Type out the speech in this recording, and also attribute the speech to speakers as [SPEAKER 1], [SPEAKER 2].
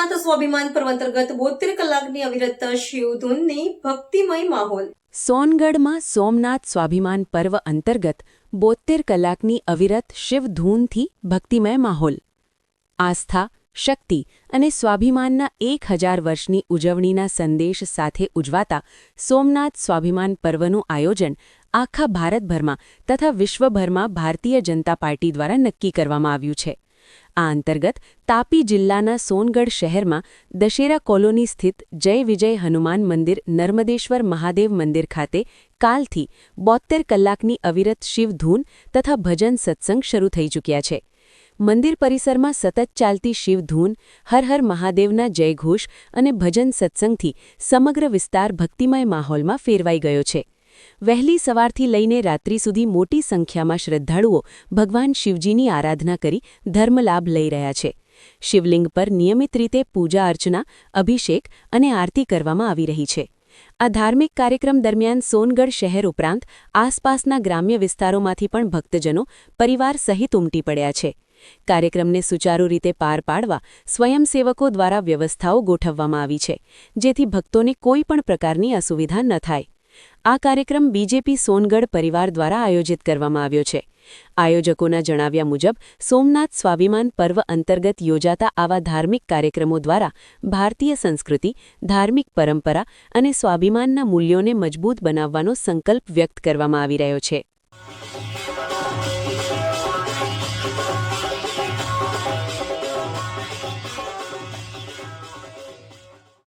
[SPEAKER 1] સોમનાથ સ્વાભિમાન પર્વ અંતર્ગત બોતેર કલાકની અવિરત શિવધૂનની ભક્તિમય માહોલ.
[SPEAKER 2] સોનગઢમાં સોમનાથ સ્વાભિમાન પર્વ અંતર્ગત બોત્તેર કલાકની અવિરત શિવધૂનથી ભક્તિમય માહોલ. આસ્થા, શક્તિ અને સ્વાભિમાનના એક હજાર વર્ષની ઉજવણીના સંદેશ સાથે ઉજવાતા સોમનાથ સ્વાભિમાન પર્વનું આયોજન આખા ભારતભરમાં તથા વિશ્વભરમાં ભારતીય જનતા પાર્ટી દ્વારા નક્કી કરવામાં આવ્યું છે. આ અંતર્ગત તાપી જિલ્લાના સોનગઢ શહેરમાં દશેરા કોલોની સ્થિત જય વિજય હનુમાન મંદિર નર્મદેશ્વર મહાદેવ મંદિર ખાતે કાલથી બોત્તેર કલાકની અવિરત શિવધૂન તથા ભજન સત્સંગ શરૂ થઈ ચૂક્યા છે. મંદિર પરિસરમાં સતત ચાલતી શિવધૂન હર હર મહાદેવના જયઘોષ અને ભજન સત્સંગથી સમગ્ર વિસ્તાર ભક્તિમય માહોલમાં ફેરવાઈ ગયો છે. વહેલી સવારથી લઈને રાત્રિ સુધી મોટી સંખ્યામાં શ્રદ્ધાળુઓ ભગવાન શિવજીની આરાધના કરી ધર્મલાભ લઈ રહ્યા છે. શિવલિંગ પર નિયમિત રીતે પૂજા અર્ચના, અભિષેક અને આરતી કરવામાં આવી રહી છે. આ ધાર્મિક કાર્યક્રમ દરમિયાન સોનગઢ શહેર ઉપરાંત આસપાસના ગ્રામ્ય વિસ્તારોમાંથી પણ ભક્તજનો પરિવાર સહિત ઉમટી પડ્યા છે. કાર્યક્રમને સુચારુ રીતે પાર પાડવા સ્વયંસેવકો દ્વારા વ્યવસ્થાઓ ગોઠવવામાં આવી છે, જેથી ભક્તોને કોઈ પણ પ્રકારની અસુવિધા ન થાય. આ કાર્યક્રમ બીજેપી સોનગઢ પરિવાર દ્વારા આયોજિત કરવામાં આવ્યો છે. આયોજકોના જણાવ્યા મુજબ, સોમનાથ સ્વાભિમાન પર્વ અંતર્ગત યોજાતા આવા ધાર્મિક કાર્યક્રમો દ્વારા ભારતીય સંસ્કૃતિ, ધાર્મિક પરંપરા અને સ્વાભિમાનના મૂલ્યોને મજબૂત બનાવવાનો સંકલ્પ વ્યક્ત કરવામાં આવી રહ્યો છે.